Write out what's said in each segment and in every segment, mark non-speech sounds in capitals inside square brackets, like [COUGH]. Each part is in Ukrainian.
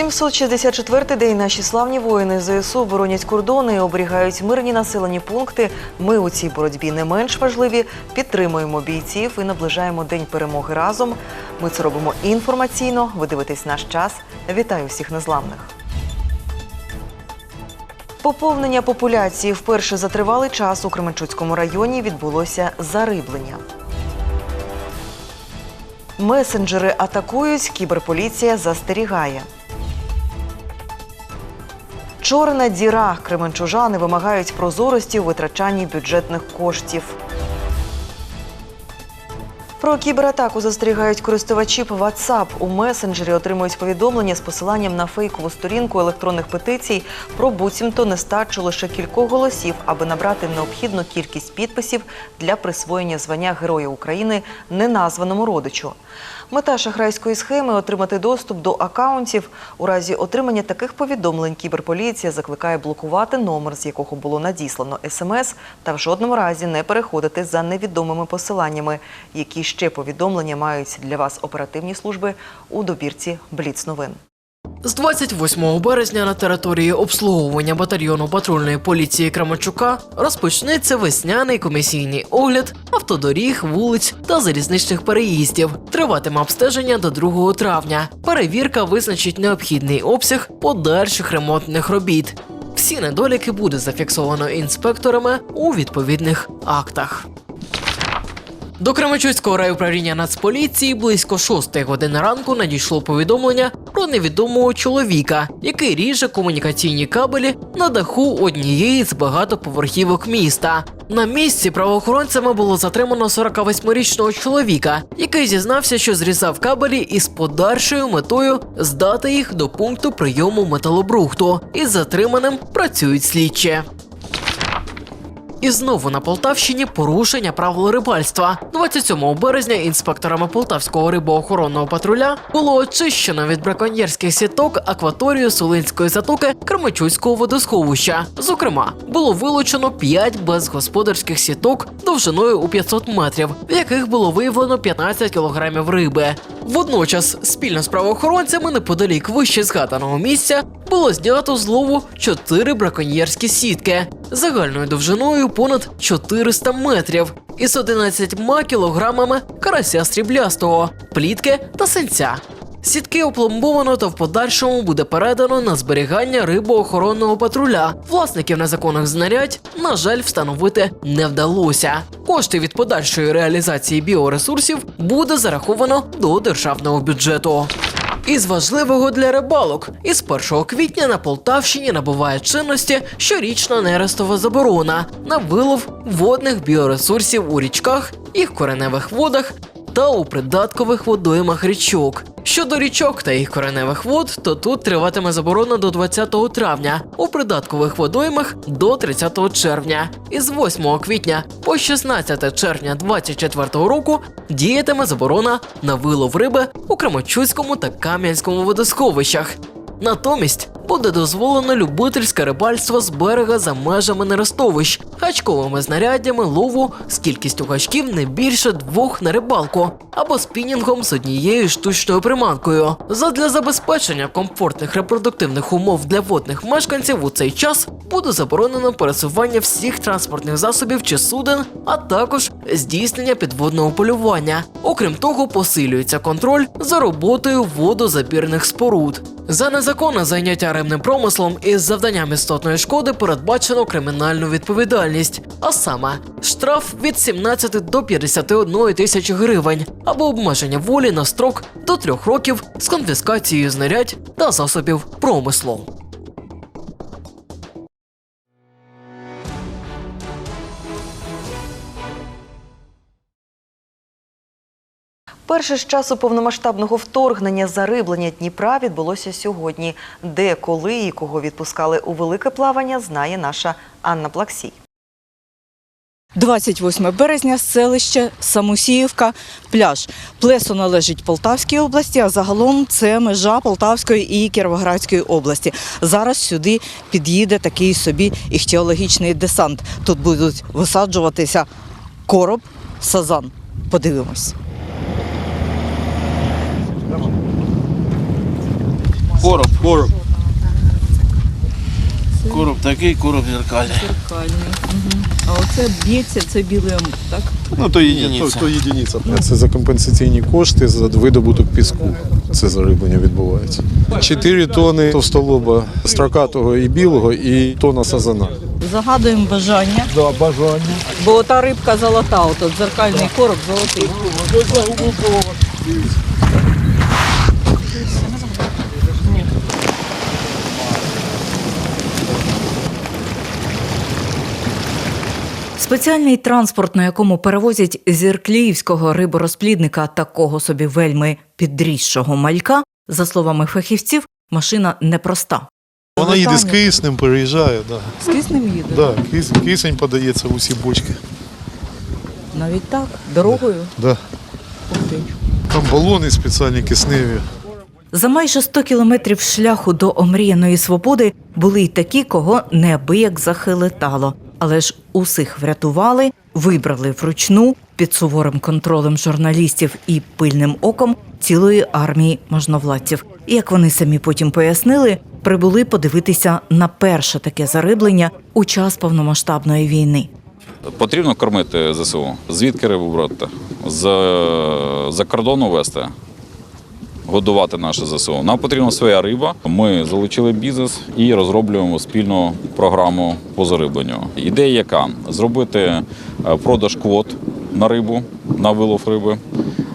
764-й день наші славні воїни ЗСУ боронять кордони і оберігають мирні населені пункти. Ми у цій боротьбі не менш важливі. Підтримуємо бійців і наближаємо день перемоги разом. Ми це робимо інформаційно. Ви дивитесь наш час. Вітаю всіх незламних. Поповнення популяції вперше за тривалий час у Кременчуцькому районі відбулося зариблення. Месенджери атакують, кіберполіція застерігає. Чорна діра. Кременчужани вимагають прозорості у витрачанні бюджетних коштів. Про кібератаку застерігають користувачі WhatsApp. У месенджері отримують повідомлення з посиланням на фейкову сторінку електронних петицій про буцімто нестачу лише кількох голосів, аби набрати необхідну кількість підписів для присвоєння звання Героя України неназваному родичу. Мета шахрайської схеми отримати доступ до акаунтів. У разі отримання таких повідомлень кіберполіція закликає блокувати номер, з якого було надіслано смс, та в жодному разі не переходити за невідомими посиланнями, які ще повідомлення мають для вас оперативні служби у добірці Бліц новин. З 28 березня на території обслуговування батальйону патрульної поліції Крамачука розпочнеться весняний комісійний огляд автодоріг, вулиць та залізничних переїздів. Триватиме обстеження до 2 травня. Перевірка визначить необхідний обсяг подальших ремонтних робіт. Всі недоліки буде зафіксовано інспекторами у відповідних актах. До Кременчуцького райуправління Нацполіції близько 6 години ранку надійшло повідомлення про невідомого чоловіка, який ріже комунікаційні кабелі на даху однієї з багатоповерхівок міста. На місці правоохоронцями було затримано 48-річного чоловіка, який зізнався, що зрізав кабелі із подальшою метою здати їх до пункту прийому металобрухту. Із затриманим працюють слідчі. І знову на Полтавщині порушення правил рибальства. 27 березня інспекторами Полтавського рибоохоронного патруля було очищено від браконьєрських сіток акваторію Сулинської затоки Кременчуцького водосховища. Зокрема, було вилучено 5 безгосподарських сіток довжиною у 500 метрів, в яких було виявлено 15 кілограмів риби. Водночас, спільно з правоохоронцями неподалік вище згаданого місця було знято з лову 4 браконьєрські сітки загальною довжиною понад 400 метрів із 11 кілограмами карася сріблястого, плітки та синця. Сітки опломбовано та в подальшому буде передано на зберігання рибоохоронного патруля. Власників незаконних знарядь, на жаль, встановити не вдалося. Кошти від подальшої реалізації біоресурсів буде зараховано до державного бюджету. Із важливого для рибалок із 1 квітня на Полтавщині набуває чинності щорічна нерестова заборона на вилов водних біоресурсів у річках, їх кореневих водах та у придаткових водоймах річок. Щодо річок та їх кореневих вод, то тут триватиме заборона до 20 травня, у придаткових водоймах до 30 червня. Із 8 квітня по 16 червня 2024 року діятиме заборона на вилов риби у Кременчуцькому та Кам'янському водосховищах. Натомість буде дозволено любительське рибальство з берега за межами нерестовищ, гачковими знаряддями лову з кількістю гачків не більше двох на рибалку або спінінгом з однією штучною приманкою. Задля забезпечення комфортних репродуктивних умов для водних мешканців у цей час буде заборонено пересування всіх транспортних засобів чи суден, а також здійснення підводного полювання. Окрім того, посилюється контроль за роботою водозабірних споруд. За незаконне заняття рибним промислом із завданням істотної шкоди передбачено кримінальну відповідальність, а саме штраф від 17 до 51 тисячі гривень або обмеження волі на строк до трьох років з конфіскацією знарядь та засобів промислу. Перше з часу повномасштабного вторгнення зариблення Дніпра відбулося сьогодні. Де, коли і кого відпускали у велике плавання, знає наша Анна Плаксій. 28 березня, селище Самусіївка, пляж. Плесо належить Полтавській області, а загалом це межа Полтавської і Кіровоградської області. Зараз сюди під'їде такий собі іхтіологічний десант. Тут будуть висаджуватися короб, сазан. Подивимось. Короб, короб. Короб такий, короб зеркальний. Зеркальний. А оце б'ється, це білий амур, так? Ну, то, Єдиниця. то, то єдиниця. Це за компенсаційні кошти за видобуток піску. Це зариблення відбувається. 4 тони товстолоба строкатого і білого, і тона сазана. Загадуємо бажання, Да, бажання. бо та рибка золота, от дзеркальний короб золотий. Спеціальний транспорт, на якому перевозять зіркліївського риборозплідника такого собі вельми підрісшого малька, за словами фахівців, машина непроста. Вона їде з киснем, переїжджає. Да. З киснем їде. Да, кис- кисень подається в усі бочки. Навіть так, дорогою. Да. Там балони спеціальні кисневі. За майже 100 кілометрів шляху до омріяної свободи були й такі, кого неабияк захилитало. Але ж усіх врятували, вибрали вручну під суворим контролем журналістів і пильним оком цілої армії можновладців. І як вони самі потім пояснили, прибули подивитися на перше таке зариблення у час повномасштабної війни. Потрібно кормити ЗСУ. Звідки рибу брати? З за кордону вести, годувати наше ЗСУ. Нам потрібна своя риба. Ми залучили бізнес і розроблюємо спільну програму по зарибленню. Ідея яка? Зробити е, продаж квот на рибу, на вилов риби.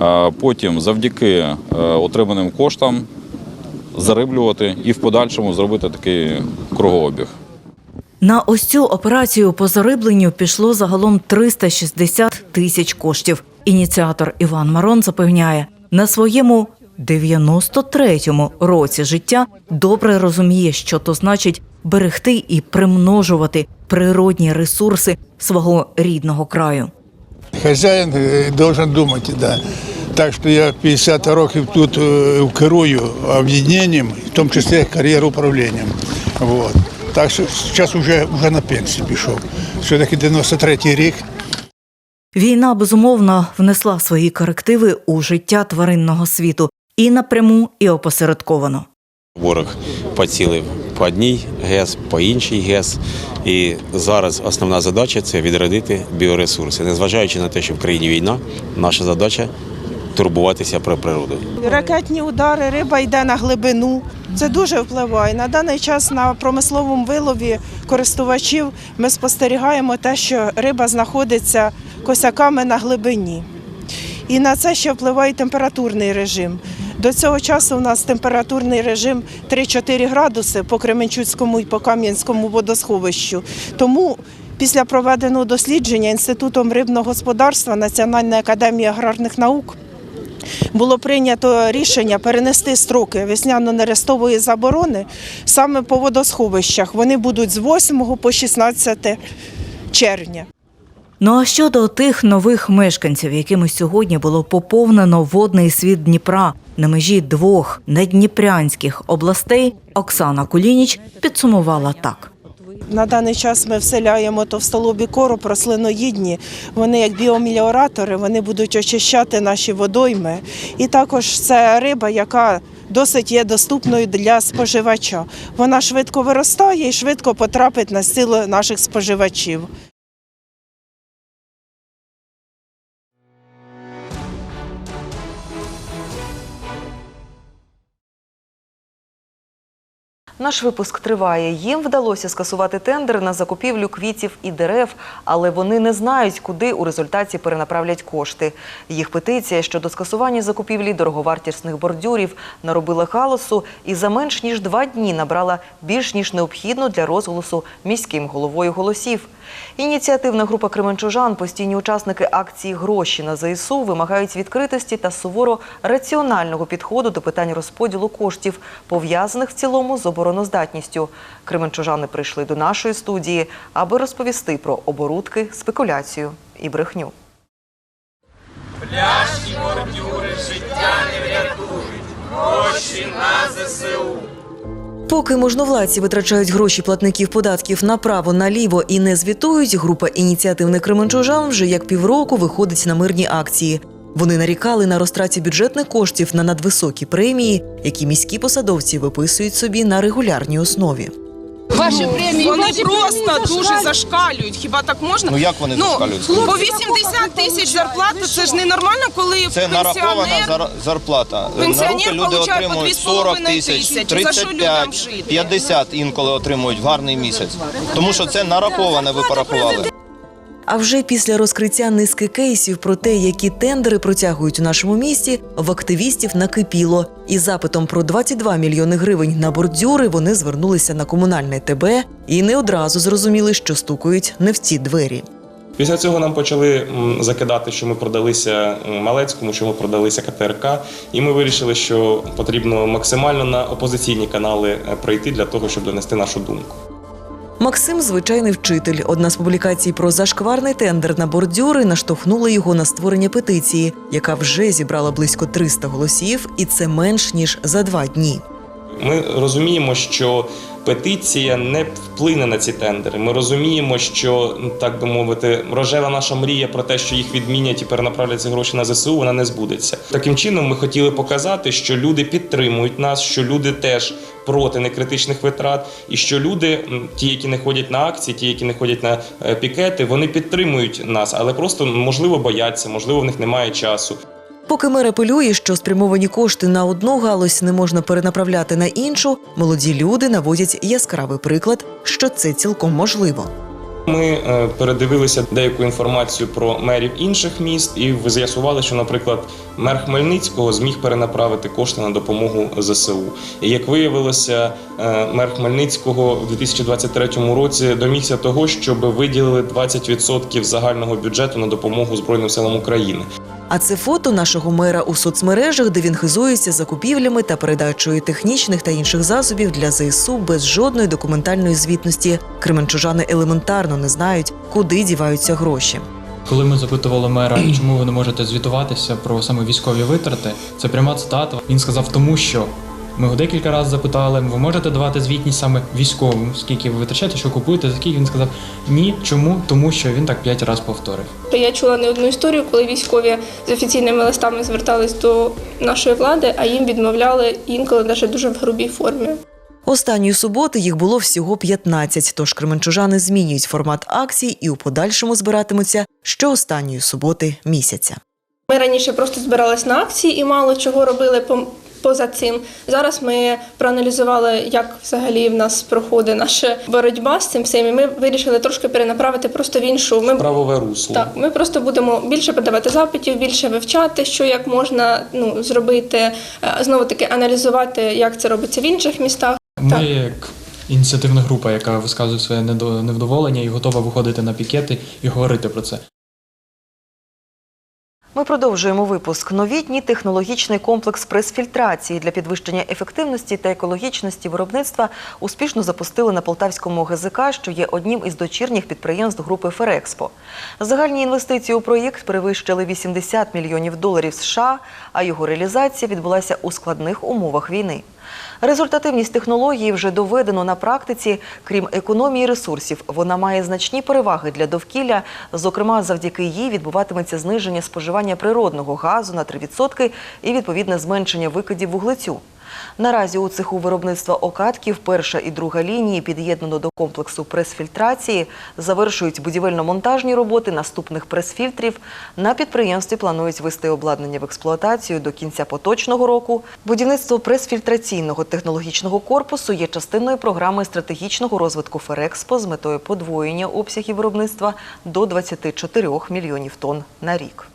Е, Потім завдяки е, отриманим коштам зариблювати і в подальшому зробити такий кругообіг. На ось цю операцію по зарибленню пішло загалом 360 тисяч коштів. Ініціатор Іван Марон запевняє, на своєму 93-му році життя добре розуміє, що то значить берегти і примножувати природні ресурси свого рідного краю. Хазяїн е, должен думати, да. Так що я 50 років тут е, керую об'єднанням, в тому числі кар'єр управлінням. Вот. Так що зараз вже, вже на пенсію пішов. Все-таки 93-й рік. Війна безумовно внесла свої корективи у життя тваринного світу і напряму, і опосередковано. Ворог поцілив по одній ГЕС, по іншій ГЕС. І зараз основна задача це відродити біоресурси. Незважаючи на те, що в країні війна, наша задача турбуватися про природу. Ракетні удари, риба йде на глибину. Це дуже впливає. На даний час на промисловому вилові користувачів ми спостерігаємо те, що риба знаходиться косяками на глибині. І на це ще впливає температурний режим. До цього часу у нас температурний режим 3-4 градуси по Кременчуцькому і по Кам'янському водосховищу. Тому після проведеного дослідження Інститутом рибного господарства Національної академії аграрних наук було прийнято рішення перенести строки весняно-нерестової заборони саме по водосховищах. Вони будуть з 8 по 16 червня. Ну а щодо тих нових мешканців, якими сьогодні було поповнено водний світ Дніпра на межі двох недніпрянських областей, Оксана Кулініч підсумувала так. На даний час ми вселяємо товстолобі короб рослиноїдні. Вони як біомеліоратори, вони будуть очищати наші водойми. І також це риба, яка досить є доступною для споживача. Вона швидко виростає і швидко потрапить на стіл наших споживачів. Наш випуск триває. Їм вдалося скасувати тендер на закупівлю квітів і дерев, але вони не знають, куди у результаті перенаправлять кошти. Їх петиція щодо скасування закупівлі дороговартісних бордюрів наробила хаосу і за менш ніж два дні набрала більш ніж необхідно для розголосу міським головою голосів. Ініціативна група Кременчужан, постійні учасники акції Гроші на ЗСУ вимагають відкритості та суворо раціонального підходу до питань розподілу коштів, пов'язаних в цілому з обороноздатністю. Кременчужани прийшли до нашої студії, аби розповісти про оборудки, спекуляцію і брехню. Поки можновладці витрачають гроші платників податків направо-наліво і не звітують, група ініціативних кременчужан вже як півроку виходить на мирні акції. Вони нарікали на розтраті бюджетних коштів на надвисокі премії, які міські посадовці виписують собі на регулярній основі. Ваші премії Вони ваші просто премії дуже зашкалюють. Хіба так можна? Ну як вони Ну, зашкалюють? по 80 тисяч зарплати це ж не нормально, коли Це нарахована зар- зарплата. Пенсіонер На руки люди отримують 2,5 40 тисяч, тисячі. За що 35, 50 інколи отримують в гарний місяць. Тому що це нараховане, ви порахували. А вже після розкриття низки кейсів про те, які тендери протягують у нашому місті, в активістів накипіло. І запитом про 22 мільйони гривень на бордюри вони звернулися на комунальне ТБ і не одразу зрозуміли, що стукають не в ці двері. Після цього нам почали закидати, що ми продалися Малецькому, що ми продалися КТРК, і ми вирішили, що потрібно максимально на опозиційні канали е, пройти для того, щоб донести нашу думку. Максим звичайний вчитель. Одна з публікацій про зашкварний тендер на бордюри наштовхнула його на створення петиції, яка вже зібрала близько 300 голосів, і це менш ніж за два дні. Ми розуміємо, що петиція не вплине на ці тендери. Ми розуміємо, що ну, так би мовити, рожева наша мрія про те, що їх відмінять і перенаправлять ці гроші на ЗСУ, вона не збудеться. Таким чином, ми хотіли показати, що люди підтримують нас, що люди теж проти некритичних витрат, і що люди, ті, які не ходять на акції, ті, які не ходять на е, пікети, вони підтримують нас, але просто можливо бояться, можливо, в них немає часу. Поки мер апелює, що спрямовані кошти на одну галузь не можна перенаправляти на іншу, молоді люди наводять яскравий приклад, що це цілком можливо. Ми е, передивилися деяку інформацію про мерів інших міст і з'ясували, що, наприклад, мер Хмельницького зміг перенаправити кошти на допомогу ЗСУ. І як виявилося, е, мер Хмельницького в 2023 році домігся того, щоб виділили 20% загального бюджету на допомогу Збройним силам України. А це фото нашого мера у соцмережах, де він хизується закупівлями та передачею технічних та інших засобів для ЗСУ без жодної документальної звітності. Кременчужани елементарно не знають, куди діваються гроші. Коли ми запитували мера, [CLEARS THROAT] чому ви не можете звітуватися про саме військові витрати, це пряма цитата. Він сказав, тому що ми його декілька разів запитали, ви можете давати звітність саме військовим, скільки ви витрачаєте, що купуєте, за скільки він сказав ні. Чому? Тому що він так п'ять разів повторив. Я чула не одну історію, коли військові з офіційними листами звертались до нашої влади, а їм відмовляли інколи навіть дуже в грубій формі. Останньої суботи їх було всього 15, тож кременчужани змінюють формат акцій і у подальшому збиратимуться щоостанньої суботи місяця. Ми раніше просто збирались на акції і мало чого робили по- поза цим. Зараз ми проаналізували, як взагалі в нас проходить наша боротьба з цим всім. і Ми вирішили трошки перенаправити просто в іншу. Ми Правове русло. Так, ми просто будемо більше подавати запитів, більше вивчати, що як можна ну, зробити, знову таки аналізувати, як це робиться в інших містах. Ми, Так. як ініціативна група, яка висказує своє невдоволення і готова виходити на пікети і говорити про це. Ми продовжуємо випуск. Новітній технологічний комплекс прес-фільтрації для підвищення ефективності та екологічності виробництва успішно запустили на полтавському ГЗК, що є одним із дочірніх підприємств групи Ферекспо. Загальні інвестиції у проєкт перевищили 80 мільйонів доларів США, а його реалізація відбулася у складних умовах війни. Результативність технології вже доведено на практиці. Крім економії ресурсів, вона має значні переваги для довкілля. Зокрема, завдяки їй відбуватиметься зниження споживання природного газу на 3% і відповідне зменшення викидів вуглецю. Наразі у цеху виробництва окатків перша і друга лінії під'єднано до комплексу прес-фільтрації. Завершують будівельно-монтажні роботи наступних прес-фільтрів. На підприємстві планують ввести обладнання в експлуатацію до кінця поточного року. Будівництво прес-фільтраційного технологічного корпусу є частиною програми стратегічного розвитку Ферекспо з метою подвоєння обсягів виробництва до 24 мільйонів тонн на рік.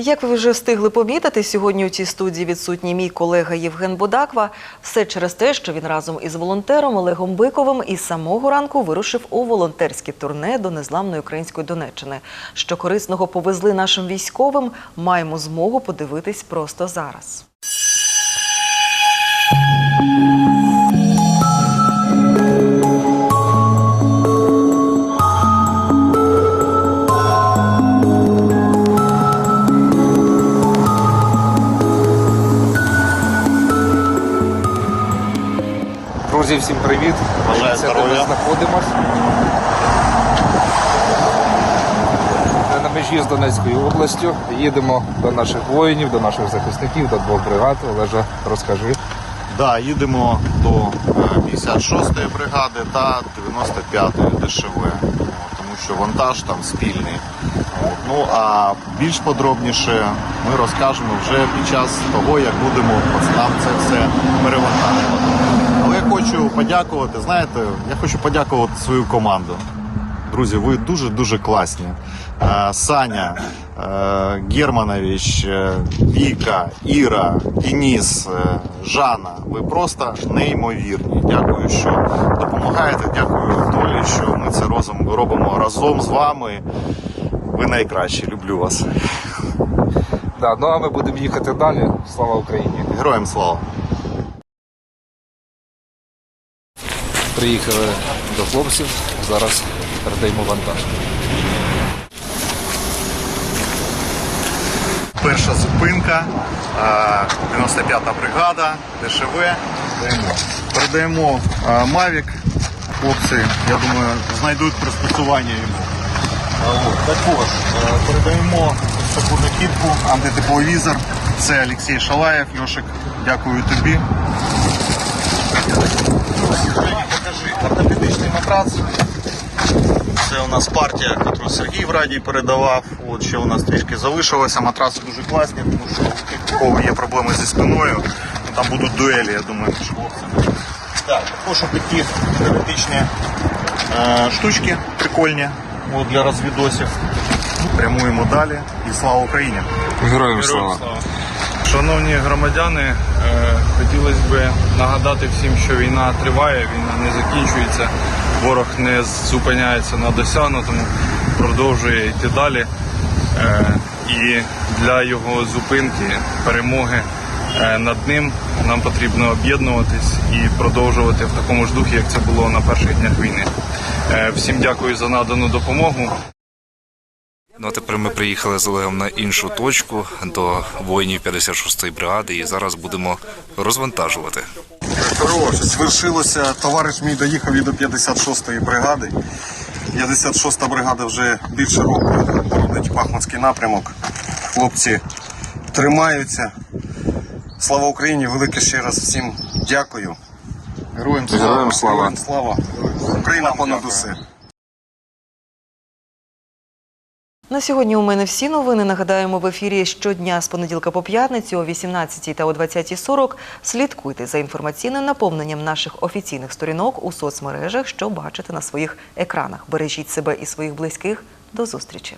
Як ви вже встигли помітити, сьогодні у цій студії відсутній мій колега Євген Бодаква. Все через те, що він разом із волонтером Олегом Биковим із самого ранку вирушив у волонтерське турне до незламної української Донеччини. Що корисного повезли нашим військовим, маємо змогу подивитись просто зараз. Друзі, всім привіт. Бажаю де здоров'я. ми знаходимося. На межі з Донецькою областю їдемо до наших воїнів, до наших захисників, до двох бригад. Олежа, розкажи. Да, їдемо до е, 56-ї бригади та 95-ї ДШВ, тому що вантаж там спільний. Ну а більш подробніше ми розкажемо вже під час того, як будемо пацанам це все перевантажувати. Хочу подякувати, знаєте, я хочу подякувати свою команду. Друзі, ви дуже дуже класні. Е, Саня, е, Германович, е, Віка, Іра, Денис, е, Жанна. Ви просто неймовірні. Дякую, що допомагаєте. Дякую долі, що ми це робимо разом з вами. Ви найкращі. Люблю вас. Да, ну а ми будемо їхати далі. Слава Україні! Героям слава! Приїхали до хлопців. Зараз передаємо вантаж. Перша зупинка, е, 95-та бригада, ДШВ. Передаємо. Передаємо Мавік. Хлопці, я думаю, знайдуть пристосування йому. Також передаємо таку накидку, антитепловізор. Це Олексій Шалаєв. Йошик, дякую тобі. Покажи. Ортопедичний матрац. Це у нас партія, яку Сергій в раді передавав. От ще у нас трішки залишилося. Матраси дуже класні, тому що у кого є проблеми зі спиною, там будуть дуелі, я думаю, між хлопцями. Так, також такі теоретичні е, штучки прикольні от, для розвідосів. Прямуємо далі. І слава Україні! Героям слава! Шановні громадяни, е, хотілося б нагадати всім, що війна триває, війна не закінчується, ворог не зупиняється на досягнутому, продовжує йти далі. Е, І для його зупинки, перемоги е, над ним нам потрібно об'єднуватись і продовжувати в такому ж духі, як це було на перших днях війни. Всім дякую за надану допомогу. Ну а тепер ми приїхали з Олегом на іншу точку до воїнів 56-ї бригади і зараз будемо розвантажувати. Хорош, звершилося. Товариш мій доїхав і до 56-ї бригади. 56-та бригада вже більше року боронить Бахмутський напрямок. Хлопці тримаються. Слава Україні! Велике ще раз всім дякую. Героям слава! Героям слава! Героям слава! Україна понад усе! На сьогодні у мене всі новини. Нагадаємо, в ефірі щодня з понеділка по п'ятницю о 18 та о 20.40. Слідкуйте за інформаційним наповненням наших офіційних сторінок у соцмережах, що бачите на своїх екранах. Бережіть себе і своїх близьких. До зустрічі!